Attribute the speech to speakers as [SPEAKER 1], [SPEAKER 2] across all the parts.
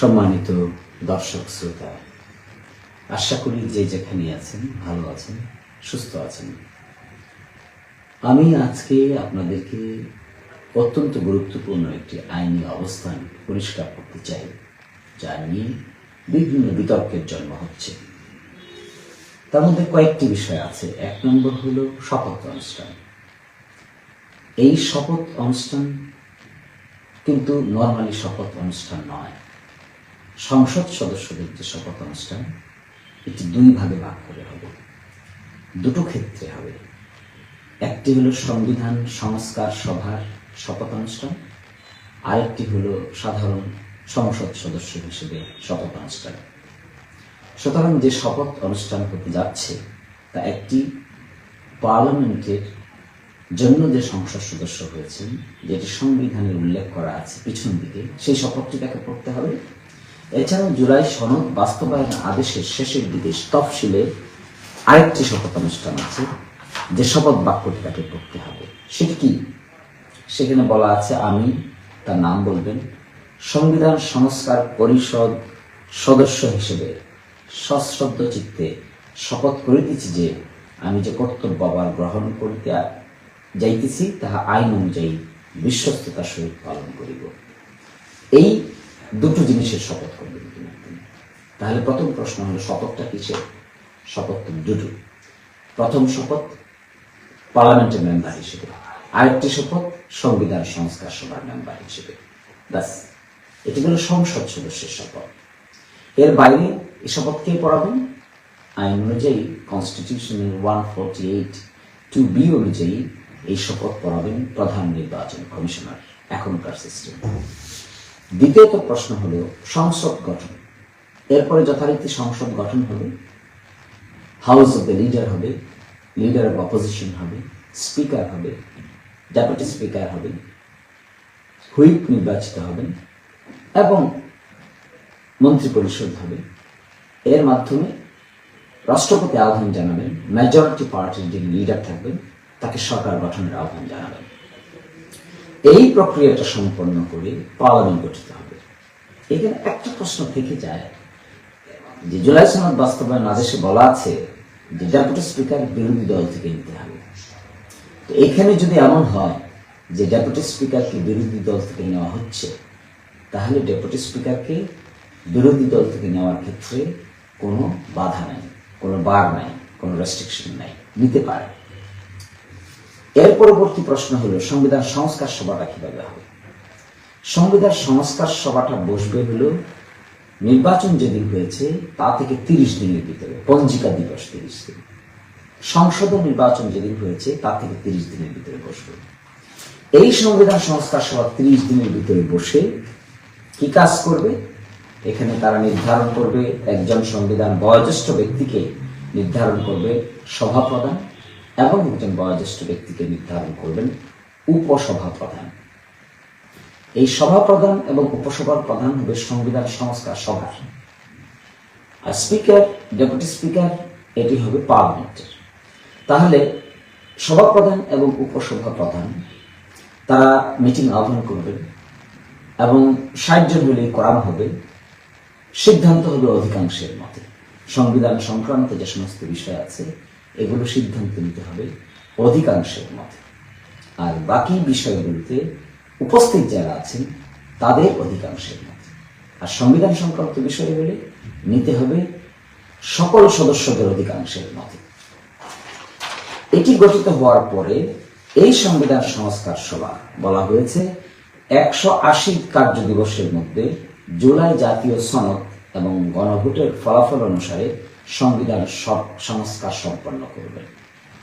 [SPEAKER 1] সম্মানিত দর্শক শ্রোতা, আশা করি যে যেখানে আছেন ভালো আছেন, সুস্থ আছেন। আমি আজকে আপনাদেরকে অত্যন্ত গুরুত্বপূর্ণ একটি আইনি অবস্থান পরিষ্কার করতে চাই, যা নিয়ে বিভিন্ন বিতর্কের জন্ম হচ্ছে। তার মধ্যে কয়েকটি বিষয় আছে। এক নম্বর হলো শপথ অনুষ্ঠান। এই শপথ অনুষ্ঠান কিন্তু নর্মালি শপথ অনুষ্ঠান নয় সংসদ সদস্যদের যে শপথ অনুষ্ঠান, এটি দুই ভাগে ভাগ করে হবে। দুটো ক্ষেত্রে হবে। একটি হলো সংবিধান সংস্কার সভার শপথ অনুষ্ঠান, আরেকটি হলো সাধারণ সংসদ সদস্য হিসেবে শপথ অনুষ্ঠান। সুতরাং যে শপথ অনুষ্ঠান হতে যাচ্ছে, তা একটি পার্লামেন্টের জন্য যে সংসদ সদস্য হয়েছেন, যেটি সংবিধানে উল্লেখ করা আছে পিছন দিকে, সেই শপথটি তাকে পড়তে হবে? এছাড়াও জুলাই সনদ বাস্তবায়ন আদেশের শেষের দিকে তফসিলে আরেকটি শপথ অনুষ্ঠান আছে, যে শপথ বাক্যটি তাকে পড়তে হবে। সেটি কি? সেখানে বলা আছে, আমি তার নাম বলবেন, সংবিধান সংস্কার পরিষদ সদস্য হিসেবে সশ্রদ্ধ চিত্তে শপথ করিতেছি যে, আমি যে কর্তব্য আবার গ্রহণ করিতে যাইতেছি, তাহা আইন অনুযায়ী বিশ্বস্ততার সহিত পালন করিব। এই দুটো জিনিসের শপথ করবেন তিনি। তিনি। তাহলে প্রথম প্রশ্ন হলো, শপথটা কিসের? শপথ দুটো। প্রথম শপথ পার্লামেন্টের মেম্বার হিসেবে, আরেকটি শপথ সংবিধান সংস্কার সভার মেম্বার হিসেবে। ব্যাস, এটি হলো সংসদ সদস্যের শপথ। এর বাইরে এই শপথ কে পড়াবেন? আইন অনুযায়ী কনস্টিটিউশনের one forty eight two B অনুযায়ী এই শপথ পড়াবেন প্রধান নির্বাচন কমিশনার, এখনকার সিস্টেম দ্বিতীয়ত প্রশ্ন হলো, সংসদ গঠন। এরপরে যথারীতি সংসদ গঠন হবে হাউস অফ দ্য লিডার হবে লিডার অফ অপোজিশন হবে স্পিকার হবে ডেপুটি স্পিকার হবে হুইপ নির্বাচিত হবেন এবং মন্ত্রী পরিষদ হবে। এর মাধ্যমে রাষ্ট্রপতি আহ্বান জানাবেন মেজরিটি পার্টির যিনি লিডার থাকবেন, তাকে সরকার গঠনের আহ্বান জানাবেন। এই প্রক্রিয়াটা সম্পন্ন করে পার্লামেন্ট গঠিত হবে। এখানে একটা প্রশ্ন থেকে যায়, যে জুলাই সনদ বাস্তবায়ন আদেশে বলা আছে যে ডেপুটি স্পিকার বিরোধী দল থেকে নিতে হবে। তো এখানে যদি এমন হয় যে ডেপুটি স্পিকারকে বিরোধী দল থেকে নেওয়া হচ্ছে, তাহলে ডেপুটি স্পিকারকে বিরোধী দল থেকে নেওয়ার ক্ষেত্রে কোনো বাধা নাই, কোনো বার নাই, কোনো রেস্ট্রিকশন নাই, নিতে পারে। এর পরবর্তী প্রশ্ন হলো, সংবিধান সংস্কার সভাটা কীভাবে হবে? সংবিধান সংস্কার সভাটা বসবে হলো, নির্বাচন যেদিন হয়েছে, তা থেকে তিরিশ দিনের ভিতরে, পঞ্জিকা দিবস তিরিশ দিন। সংসদ নির্বাচন যেদিন হয়েছে, তা থেকে তিরিশ দিনের ভিতরে বসবে। এই সংবিধান সংস্কার সভা তিরিশ দিনের ভিতরে বসে কি কাজ করবে? এখানে তারা নির্ধারণ করবে, একজন সংবিধান বয়োজ্যেষ্ঠ ব্যক্তিকে নির্ধারণ করবে সভাপ্রধান। এবং একজন বয়োজ্যেষ্ঠ ব্যক্তিকে নির্ধারণ করবেন উপসভা প্রধান এই সভা প্রধান এবং উপসভার প্রধান হবে সংবিধান সংস্কার সভা আর স্পিকার, ডেপুটি স্পিকার, এটি হবে পার্লামেন্টের। তাহলে সভা প্রধান এবং উপসভা প্রধান তারা মিটিং আহ্বান করবেন এবং ষাট জন হলে করানো হবে। সিদ্ধান্ত হবে অধিকাংশের মতে। সংবিধান সংক্রান্ত যে সমস্ত বিষয় আছে এগুলো সিদ্ধান্ত নিতে হবে অধিকাংশের মতে। আর বাকি বিষয়গুলোতে উপস্থিত যারা আছেন, তাদের অধিকাংশের মতে। আর সংবিধান সংক্রান্ত বিষয় হলে নিতে হবে সকল সদস্যদের অধিকাংশের মতে। এটি গঠিত হওয়ার পরে এই সংবিধান সংস্কার সভা বলা হয়েছে, একশো আশি কার্য দিবসের মধ্যে জুলাই জাতীয় সনদ এবং গণভোটের ফলাফল অনুসারে সংবিধান সব সংস্কার সম্পন্ন করবেন।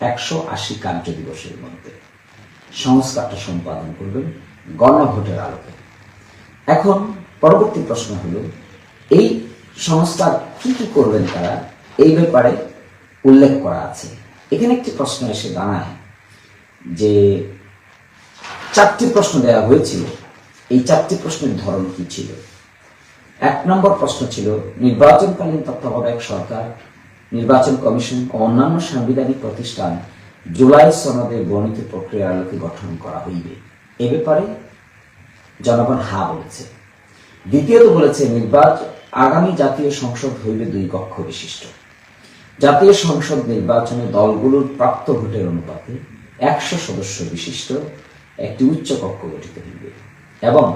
[SPEAKER 1] একশো আশি কার্য দিবসের মধ্যে সংস্কারটা সম্পাদন করবেন গণভোটের আলোকে। এখন পরবর্তী প্রশ্ন হল, এই সংস্কার কি কি করবেন তারা? এই ব্যাপারে উল্লেখ করা আছে। এখানে একটি প্রশ্ন এসে দাঁড়ায় যে চারটি প্রশ্ন দেওয়া হয়েছিল। এই চারটি প্রশ্নের ধরন কি ছিল? এক নম্বর প্রশ্ন ছিল, নির্বাচনকালীন তত্ত্বাবধায়ক সরকার, নির্বাচন কমিশন ও অন্যান্য সাংবিধানিক প্রতিষ্ঠান জুলাই সনদে বর্ণিত প্রক্রিয়ার আলোকে গঠন করা হইবে। এ ব্যাপারে জনগণ হা বলেছে। দ্বিতীয়ত বলেছে নির্বাচন আগামী জাতীয় সংসদ হইবে দুই কক্ষ বিশিষ্ট। জাতীয় সংসদ নির্বাচনে দলগুলোর প্রাপ্ত ভোটের অনুপাতে একশো সদস্য বিশিষ্ট একটি উচ্চ কক্ষ গঠিত হইবে এবং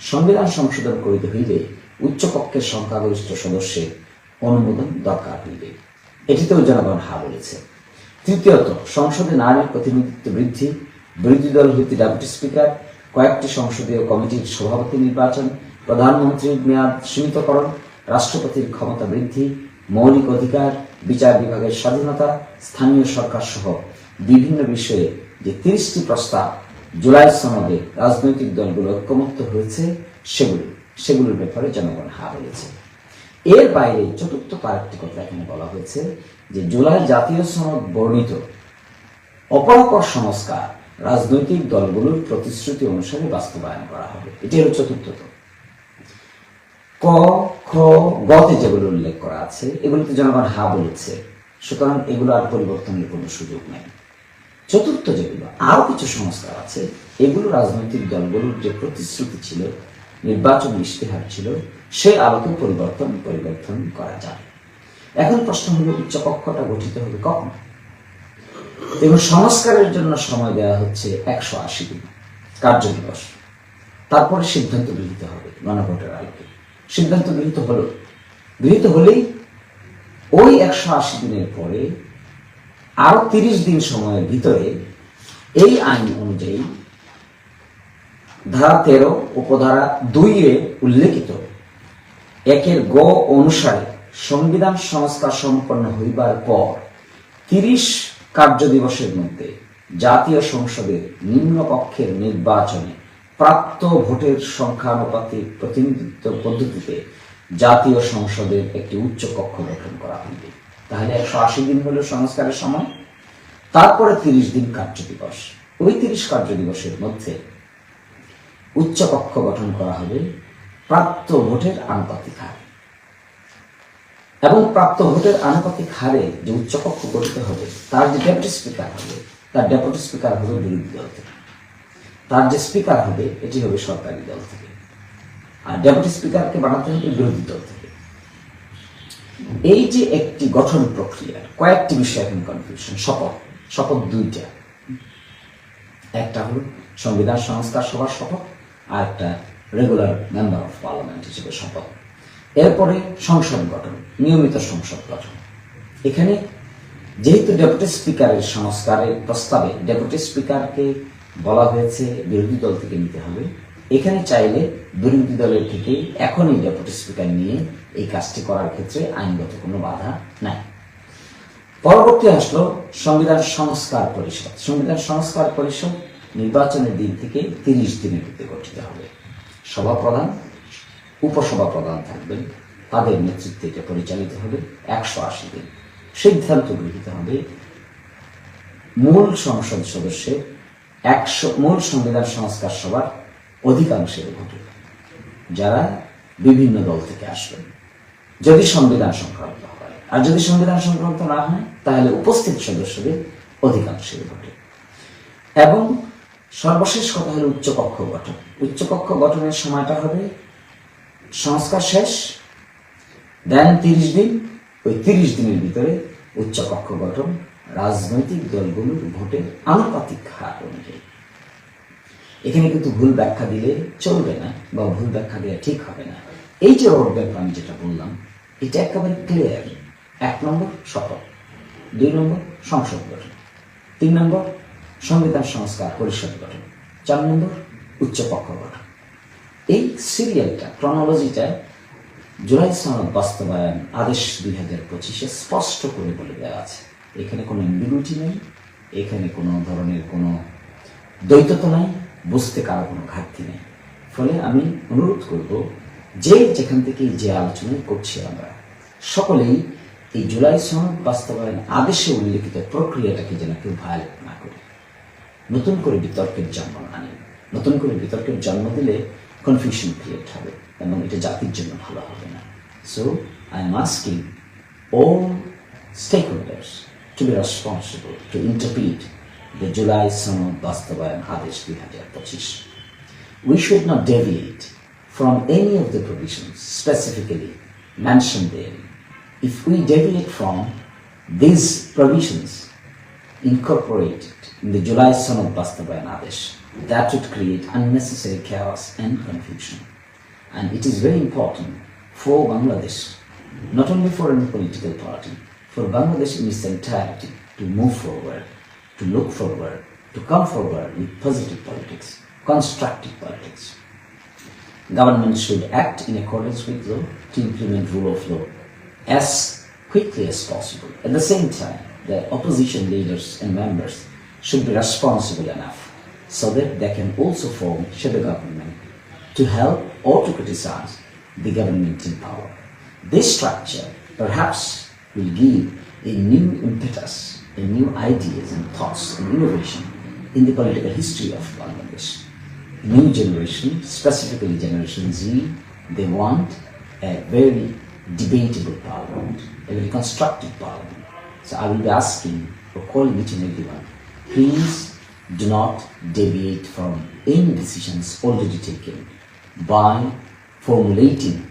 [SPEAKER 1] সংবিধান সংশোধন করিতে হইলে উচ্চ কক্ষের সংখ্যাগরিষ্ঠ সদস্যের অনুমোদন দরকার হইবে। এটিতেও জনগণ হা বলেছে। তৃতীয়ত, সংসদে নারীর প্রতিনিধিত্ব বৃদ্ধি, বিরোধী দল হইতে ডেপুটি স্পিকার, কয়েকটি সংসদীয় কমিটির সভাপতি নির্বাচন, প্রধানমন্ত্রীর মেয়াদ সীমিতকরণ, রাষ্ট্রপতির ক্ষমতা বৃদ্ধি, মৌলিক অধিকার, বিচার বিভাগের স্বাধীনতা, স্থানীয় সরকার সহ বিভিন্ন বিষয়ে যে তিরিশটি প্রস্তাব জুলাই সনদে রাজনৈতিক দলগুলো ঐক্যমত্য হয়েছে সেগুলো সেগুলোর ব্যাপারে জনগণ হা বলেছে। এর বাইরে চতুর্থ আরেকটি কথা এখানে বলা হয়েছে যে জুলাই জাতীয় সনদ বর্ণিত অপরাপর সংস্কার রাজনৈতিক দলগুলোর প্রতিশ্রুতি অনুসারে বাস্তবায়ন করা হবে। এটি হলো চতুর্থত। ক, খ, গতে যেগুলো উল্লেখ করা আছে, এগুলোতে জনগণ হা বলেছে। সুতরাং এগুলো আর পরিবর্তনের কোনো সুযোগ নেই। চতুর্থ যেগুলো আরও কিছু সংস্কার আছে, এগুলো রাজনৈতিক দলগুলোর যে প্রতিশ্রুতি ছিল, নির্বাচন ইশতেহার ছিল, সে আলোকে পরিবর্তন পরিবর্তন করা যাবে এখন প্রশ্ন হলো উচ্চকক্ষটা গঠিত হবে কখন? এবং সংস্কারের জন্য সময় দেওয়া হচ্ছে একশো আশি দিন কার্যদিবস তারপরে সিদ্ধান্ত গৃহীত হবে গণভোটের আলোকে। সিদ্ধান্ত গৃহীত হলো, গৃহীত হলেই ওই একশো আশি দিনের পরে আরও তিরিশ দিন সময়ের ভিতরে এই আইন অনুযায়ী ধারা তেরো উপধারা দুই এ উল্লেখিত একের গ অনুসারে সংবিধান সংস্কার সম্পন্ন হইবার পর তিরিশ কার্যদিবসের মধ্যে জাতীয় সংসদের নিম্নকক্ষের নির্বাচনে প্রাপ্ত ভোটের সংখ্যানুপাতিক প্রতিনিধিত্ব পদ্ধতিতে জাতীয় সংসদের একটি উচ্চ কক্ষ গঠন করা হইবে। তাহলে একশো আশি দিন হলো সংস্কারের সময়, তারপরে তিরিশ দিন কার্য দিবস। ওই তিরিশ কার্য দিবসের মধ্যে উচ্চ কক্ষ গঠন করা হবে প্রাপ্ত ভোটের আনুপাতিক হার। এবং প্রাপ্ত ভোটের আনুপাতিক হারে যে উচ্চকক্ষ গঠিত হবে, তার যে ডেপুটি স্পিকার হবে, তার ডেপুটি স্পিকার হবে বিরোধী দল থেকে। তার যে স্পিকার হবে, এটি হবে সরকারি দল থেকে। আর ডেপুটি স্পিকারকে বানাতে হবে বিরোধী দল থেকে। এই যে একটি গঠন প্রক্রিয়া, কয়েকটি বিষয় এখন কনফিউশন শপথ শপথ দুইটা। একটা হলো সংবিধান সংস্কার সভার শপথ, আর একটা রেগুলার মেম্বার অফ পার্লামেন্ট হিসেবে শপথ। এরপরে সংসদ গঠন, নিয়মিত সংসদ গঠন। এখানে যেহেতু ডেপুটি স্পিকারের সংস্কারের প্রস্তাবে ডেপুটি স্পিকারকে বলা হয়েছে, বিরোধী দল থেকে নিতে হবে, এখানে চাইলে বিরোধী দলের থেকে এখনই ডেপুটি স্পিকার নিয়ে এই কাজটি করার ক্ষেত্রে আইনগত কোনো বাধা নাই। পরবর্তী আসলো সংবিধান সংস্কার পরিষদ। সংবিধান সংস্কার পরিষদ নির্বাচনের দিন থেকে তিরিশ দিনের মধ্যে গঠিত হবে। সভাপ্রধান উপসভা প্রধান থাকবেন। তাদের নেতৃত্বে এটা পরিচালিত হবে একশো আশি দিন। সিদ্ধান্ত গৃহীত হবে মূল সংসদ সদস্যের একশো, মূল সংবিধান সংস্কার সভার অধিকাংশের ভোটে। যারা বিভিন্ন দল থেকে আসবেন। যদি সংবিধান সংক্রান্ত হয়। আর যদি সংবিধান সংক্রান্ত না হয়, তাহলে উপস্থিত সদস্যদের অধিকাংশের ভোটে। এবং সর্বশেষ কথা হলো উচ্চকক্ষ গঠন। উচ্চকক্ষ গঠনের সময়টা হবে সংস্কার শেষ, দেন তিরিশ দিন, ওই তিরিশ দিনের ভিতরে উচ্চকক্ষ গঠন, রাজনৈতিক দলগুলোর ভোটের আনুপাতিক হার অনুযায়ী। এখানে কিন্তু ভুল ব্যাখ্যা দিলে চলবে না বা ভুল ব্যাখ্যা দিলে ঠিক হবে না। এই যে রোড ম্যাপ আমি যেটা বললাম এটা একেবারে ক্লিয়ার এক নম্বর শপথ দুই নম্বর সংসদ গঠন, তিন নম্বর সংবিধান সংস্কার পরিষদ গঠন, চার নম্বর উচ্চপক্ষ গঠন। এই সিরিয়ালটা ক্রনোলজিটা জুলাই সনদ বাস্তবায়ন আদেশ দুই হাজার পঁচিশে স্পষ্ট করে বলে দেওয়া আছে। এখানে কোনো ইম্বিগুইটি নেই, এখানে কোনো ধরনের কোনো দ্বৈততা নাই, বুঝতে কারও কোনো ঘাটতি নেই। ফলে আমি অনুরোধ করব যে যেখান থেকে যে আলোচনা করছি আমরা, সকলেই এই জুলাই সনদ বাস্তবায়ন আদেশে উল্লেখিত প্রক্রিয়াটাকে যেন কেউ ভায়োলেট না করে। নতুন করে বিতর্কের জন্ম না নেই নতুন করে বিতর্কের জন্ম দিলে কনফিউশন ক্রিয়েট হবে এবং এটা জাতির জন্য ভালো হবে না। So I am asking all stakeholders to be responsible to interpret the July Sonod বাস্তবায়ন আদেশ দুই হাজার পঁচিশ। We should not deviate from any of the provisions specifically mentioned there, if we deviate from these provisions incorporated in the July Sonod Bastabayan Adesh, that would create unnecessary chaos and confusion. And it is very important for Bangladesh, not only for any political party, for Bangladesh in its entirety to move forward, to look forward, to come forward with positive politics, constructive politics. Government should act in accordance with law to implement rule of law as quickly as possible. At the same time, the opposition leaders and members should be responsible enough so that they can also form shadow government to help or to criticize the government in power. This structure perhaps will give a new impetus, a new ideas and thoughts and innovation in the political history of Bangladesh. New generation, specifically Generation Z, they want a very debatable parliament, a very constructive parliament. So I will be asking or calling each and everyone, please do not deviate from any decisions already taken by formulating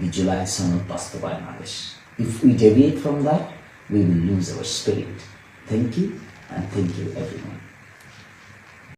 [SPEAKER 1] the July Sonod Bastabayan Adesh. If we deviate from that, we will lose our spirit. Thank you and thank you everyone.